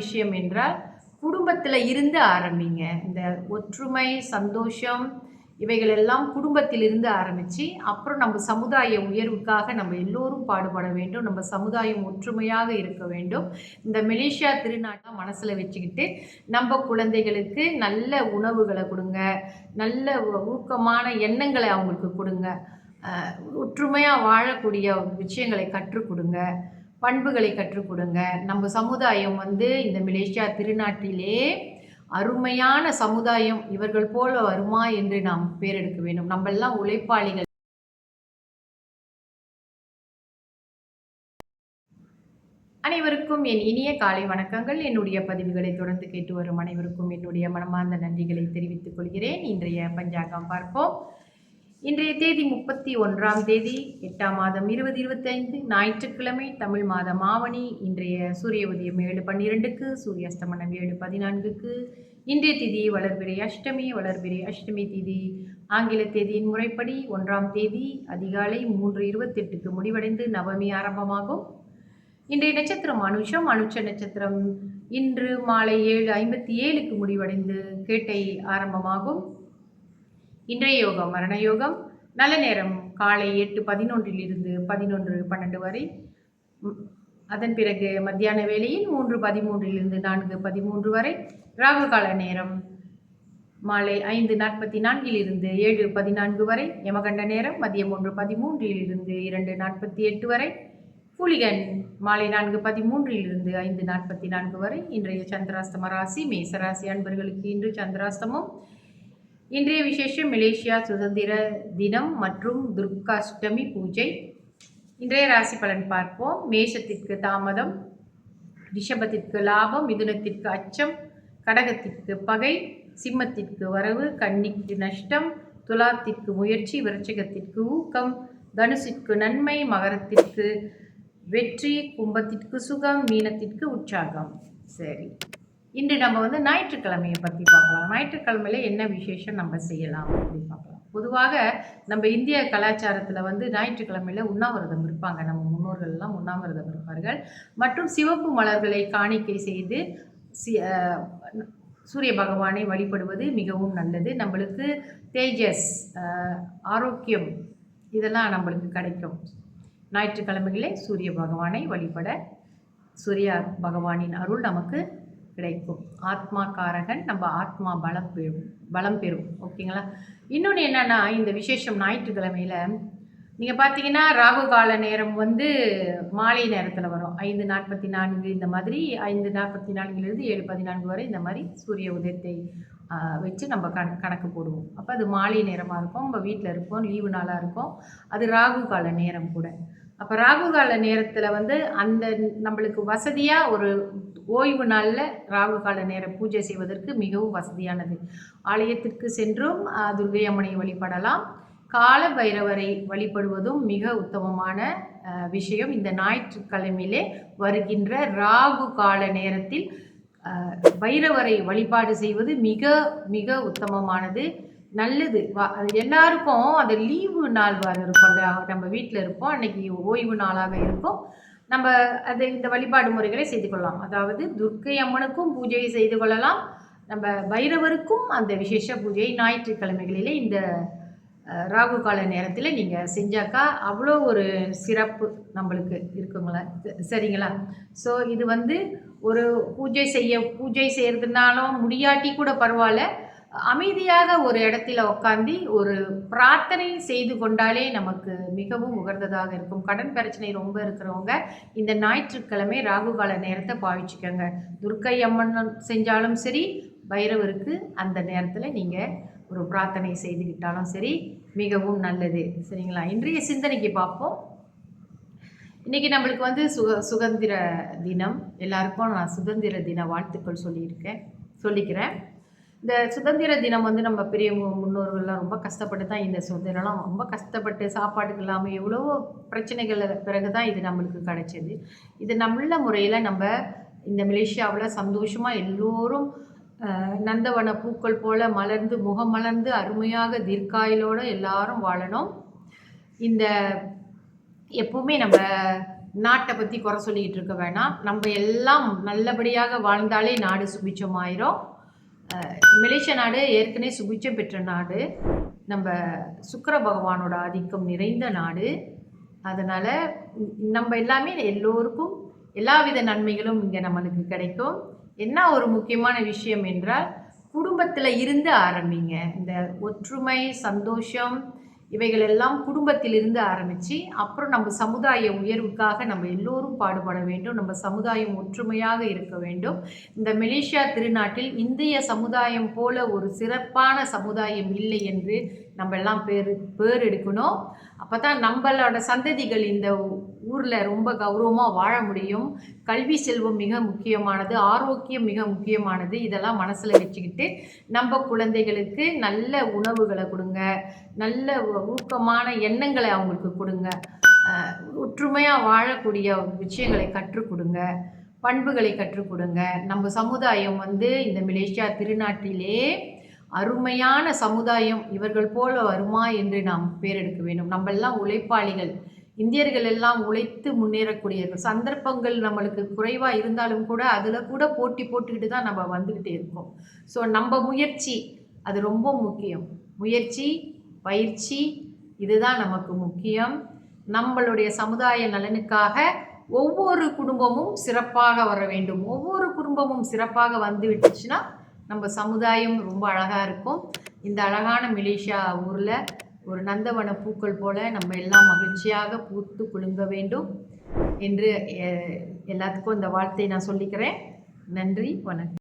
விஷயம் என்றால் குடும்பத்தில் இருந்து ஆரம்பிங்க. இந்த ஒற்றுமை சந்தோஷம் இவைகள் எல்லாம் குடும்பத்திலிருந்து ஆரம்பித்து அப்புறம் நம்ம சமுதாய உயர்வுக்காக நம்ம எல்லோரும் பாடுபட வேண்டும். நம்ம சமுதாயம் ஒற்றுமையாக இருக்க வேண்டும். இந்த மலேசியா திருநாட்டை மனசில் வச்சுக்கிட்டு நம்ம குழந்தைகளுக்கு நல்ல உணவுகளை கொடுங்க. நல்ல ஊக்கமான எண்ணங்களை அவங்களுக்கு கொடுங்க. ஒற்றுமையாக வாழக்கூடிய விஷயங்களை கற்றுக் கொடுங்க. பண்புகளை கற்றுக் கொடுங்க நம்ம சமுதாயம் வந்து இந்த மலேசியா திருநாட்டிலே அருமையான சமுதாயம் இவர்கள் போல வருமா என்று நாம் பேரெடுக்க வேண்டும். நம்ம எல்லாம் உழைப்பாளிகள். அனைவருக்கும் என் இனிய காலை வணக்கங்கள். என்னுடைய பதிவுகளை தொடர்ந்து கேட்டு வரும் அனைவருக்கும் என்னுடைய மனமார்ந்த நன்றிகளை தெரிவித்துக் கொள்கிறேன். இன்றைய பஞ்சாங்கம் பார்ப்போம். இன்றைய தேதி முப்பத்தி ஒன்றாம் தேதி எட்டாம் மாதம் இருபது இருபத்தைந்து ஞாயிற்றுக்கிழமை தமிழ் மாதம் ஆவணி இன்றைய சூரிய உதயம் ஏழு பன்னிரெண்டுக்கு சூரிய அஸ்தமனம் ஏழு பதினான்குக்கு இன்றைய திதி வளர்பிறை அஷ்டமி வளர்பிறை அஷ்டமி திதி. ஆங்கில தேதியின் முறைப்படி ஒன்றாம் தேதி அதிகாலை மூன்று இருபத்தெட்டுக்கு முடிவடைந்து நவமி ஆரம்பமாகும். இன்றைய நட்சத்திரம் அனுஷம் அனுஷ நட்சத்திரம் இன்று மாலை ஏழு ஐம்பத்தி ஏழுக்கு முடிவடைந்து கேட்டை ஆரம்பமாகும். இன்றைய யோகம் மரண யோகம் நல்ல நேரம் காலை எட்டு பதினொன்றிலிருந்து பதினொன்று பன்னெண்டு வரை. அதன் பிறகு மத்தியான வேளையில் மூன்று பதிமூன்றிலிருந்து நான்கு பதிமூன்று வரை. ராகு கால நேரம் மாலை ஐந்து நாற்பத்தி நான்கிலிருந்து ஏழு பதினான்கு வரை. யமகண்ட நேரம் மதியம் ஒன்று பதிமூன்றிலிருந்து இரண்டு நாற்பத்தி எட்டு வரை. புலிகன் மாலை நான்கு பதிமூன்றிலிருந்து ஐந்து நாற்பத்தி நான்கு வரை. இன்றைய சந்திராஸ்தம ராசி மேசராசி அன்பர்களுக்கு இன்று சந்திராஸ்தமம் இன்றைய விசேஷம் மலேசியா சுதந்திர தினம் மற்றும் துர்காஷ்டமி பூஜை. இன்றைய ராசி பலன் பார்ப்போம். மேஷத்திற்கு தாமதம் ரிஷபத்திற்கு லாபம் மிதுனத்திற்கு அச்சம் கடகத்திற்கு பகை சிம்மத்திற்கு வரவு கன்னிக்கு நஷ்டம் துலாத்திற்கு முயற்சி விருச்சிகத்திற்கு ஊக்கம் தனுசிற்கு நன்மை மகரத்திற்கு வெற்றி கும்பத்திற்கு சுகம் மீனத்திற்கு உற்சாகம். சரி. இன்று நம்ம வந்து ஞாயிற்றுக்கிழமையை பற்றி பார்க்கலாம். ஞாயிற்றுக்கிழமையில என்ன விசேஷம் நம்ம செய்யலாம் அப்படின்னு பார்க்கலாம். பொதுவாக நம்ம இந்திய கலாச்சாரத்தில் வந்து ஞாயிற்றுக்கிழமையில உண்ணாவிரதம் இருப்பாங்க. நம்ம முன்னோர்கள் எல்லாம் உண்ணாவிரதம் இருப்பார்கள். மற்றும் சிவப்பு மலர்களை காணிக்கை செய்து சி சூரிய பகவானை வழிபடுவது மிகவும் நல்லது. நம்மளுக்கு தேஜஸ் ஆரோக்கியம் இதெல்லாம் நம்மளுக்கு கிடைக்கும். ஞாயிற்றுக்கிழமைகளே சூரிய பகவானை வழிபட சூரிய பகவானின் அருள் நமக்கு கிடைக்கும். ஆத்மா காரகன் நம்ம ஆத்மா பலம் பெறும் பலம் பெறும். ஓகேங்களா இன்னொன்று என்னென்னா இந்த விசேஷம் ஞாயிற்றுக்கிழமையில் நீங்கள் பார்த்தீங்கன்னா ராகு கால நேரம் வந்து மாலை நேரத்தில் வரும். ஐந்து நாற்பத்தி நான்கு இந்த மாதிரி ஐந்து நாற்பத்தி நான்குலேருந்து ஏழு பதினான்கு வரை இந்த மாதிரி சூரிய உதயத்தை வச்சு நம்ம கண கணக்கு போடுவோம். அப்போ அது மாலை நேரமாக இருக்கும் நம்ம வீட்டில் இருப்போம் லீவு நாளாக இருக்கும். அது ராகு கால நேரம் கூட. அப்போ ராகு கால நேரத்தில் வந்து அந்த நம்மளுக்கு வசதியாக ஒரு ஓய்வு நாளில் ராகு கால நேர பூஜை செய்வதற்கு மிகவும் வசதியானது. ஆலயத்திற்கு சென்றும் துர்கை அம்மனை வழிபடலாம். கால பைரவரை வழிபடுவதும் மிக உத்தமமான விஷயம். இந்த ஞாயிற்றுக்கிழமையிலே வருகின்ற ராகு கால நேரத்தில் பைரவரை வழிபாடு செய்வது மிக மிக உத்தமமானது. நல்லது. வா- அது எல்லாருக்கும் அந்த லீவு நாள் வர இருக்கும் நம்ம வீட்டில் இருப்போம். அன்னைக்கு ஓய்வு நாளாக இருக்கும். நம்ம அது இந்த வழிபாடு முறைகளை செய்து கொள்ளலாம். அதாவது துர்க்கை அம்மனுக்கும் பூஜை செய்து கொள்ளலாம். நம்ம பைரவருக்கும் அந்த விசேஷ பூஜை ஞாயிற்றுக்கிழமைகளிலே இந்த ராகு கால நேரத்தில் நீங்கள் செஞ்சாக்கா அவ்வளோ ஒரு சிறப்பு நம்மளுக்கு இருக்குங்களா? சரிங்களா? ஸோ இது வந்து ஒரு பூஜை செய்ய பூஜை செய்கிறதுனாலும் முடியாட்டி கூட பரவாயில்ல. அமைதியாக ஒரு இடத்துல உட்காந்து ஒரு பிரார்த்தனை செய்து கொண்டாலே நமக்கு மிகவும் உகர்ந்ததாக இருக்கும். கடன் பிரச்சனை ரொம்ப இருக்கிறவங்க இந்த ஞாயிற்றுக்கிழமை ராகு கால நேரத்தை பாவிச்சுக்கோங்க. துர்க்கை அம்மன் செஞ்சாலும் சரி பைரவருக்கு அந்த நேரத்தில் நீங்கள் ஒரு பிரார்த்தனை செய்துக்கிட்டாலும் சரி மிகவும் நல்லது. சரிங்களா? இன்றைய சிந்தனைக்கு பார்ப்போம். இன்றைக்கி நம்மளுக்கு வந்து சுக சுதந்திர தினம். எல்லாருக்கும் நான் சுதந்திர தின வாழ்த்துக்கள் சொல்லியிருக்கேன் சொல்லிக்கிறேன். இந்த சுதந்திர தினம் வந்து நம்ம பெரிய முன்னோர்கள்லாம் ரொம்ப கஷ்டப்பட்டு தான் இந்த சுதந்திரம்லாம் ரொம்ப கஷ்டப்பட்டு சாப்பாட்டுக்கு இல்லாமல் எவ்வளவோ பிரச்சனைகள் பிறகு தான் இது நம்மளுக்கு கிடைச்சது. இது நல்ல முறையில் நம்ம இந்த மலேசியாவில் சந்தோஷமாக எல்லோரும் நந்தவன பூக்கள் போல் மலர்ந்து முகம் மலர்ந்து அருமையாக தீர்க்காயிலோடு எல்லாரும் வாழணும். இந்த எப்பவுமே நம்ம நாட்டை பற்றி குறை சொல்லிக்கிட்டு இருக்க வேணாம். நம்ம எல்லாம் நல்லபடியாக வாழ்ந்தாலே நாடு சுபிச்சமாயிரும் மலேசிய நாடு ஏற்கனவே சுபிச்சம் பெற்ற நாடு. நம்ம சுக்கர பகவானோட ஆதிக்கம் நிறைந்த நாடு. அதனால் நம்ம எல்லாமே எல்லோருக்கும் எல்லாவித நன்மைகளும் இங்கே நம்மளுக்கு கிடைக்கும். என்ன ஒரு முக்கியமான விஷயம் என்றால் குடும்பத்தில் இருந்து ஆரம்பிங்க. இந்த ஒற்றுமை சந்தோஷம் இவைகள் எல்லாம் குடும்பத்திலிருந்து ஆரம்பித்து அப்புறம் நம்ம சமுதாய உயர்வுக்காக நம்ம எல்லோரும் பாடுபட வேண்டும். நம்ம சமுதாயம் ஒற்றுமையாக இருக்க வேண்டும். இந்த மலேசியா திருநாட்டில் இந்திய சமுதாயம் போல ஒரு சிறப்பான சமுதாயம் இல்லை என்று நம்ம எல்லாம் பேர் பேர் எடுக்கணும். அப்போ தான் நம்மளோட சந்ததிகள் இந்த ஊரில் ரொம்ப கௌரவமாக வாழ முடியும். கல்வி செல்வம் மிக முக்கியமானது ஆரோக்கியம் மிக முக்கியமானது. இதெல்லாம் மனசில் வச்சுக்கிட்டு நம்ம குழந்தைகளுக்கு நல்ல உணவுகளை கொடுங்க. நல்ல ஊக்கமான எண்ணங்களை அவங்களுக்கு கொடுங்க. ஒற்றுமையாக வாழக்கூடிய விஷயங்களை கற்றுக் கொடுங்க. பண்புகளை கற்றுக் கொடுங்க. நம்ம சமுதாயம் வந்து இந்த மலேசியா திருநாட்டிலே அருமையான சமுதாயம் இவர்கள் போல வருமா என்று நாம் பேரெடுக்க வேண்டும். நம்ம எல்லாம் உழைப்பாளிகள். இந்தியர்கள் எல்லாம் உழைத்து முன்னேறக்கூடியவர்கள். சந்தர்ப்பங்கள் நம்மளுக்கு குறைவாக இருந்தாலும் கூட அதில் கூட போட்டி போட்டுக்கிட்டு தான் நம்ம வந்துக்கிட்டே இருக்கோம். ஸோ நம்ம முயற்சி அது ரொம்ப முக்கியம். முயற்சி பயிற்சி இதுதான் நமக்கு முக்கியம். நம்மளுடைய சமுதாய நலனுக்காக ஒவ்வொரு குடும்பமும் சிறப்பாக வர வேண்டும். ஒவ்வொரு குடும்பமும் சிறப்பாக வந்து விட்டுச்சுன்னா நம்ம சமுதாயம் ரொம்ப அழகாக இருக்கும். இந்த அழகான மிலேஷியா ஊரில் ஒரு நந்தவன பூக்கள் போல நம்ம எல்லாம் மகிழ்ச்சியாக பூத்து குலுங்க வேண்டும் என்று எல்லாத்துக்கும் இந்த வார்த்தையை நான் சொல்லிக்கிறேன். நன்றி வணக்கம்.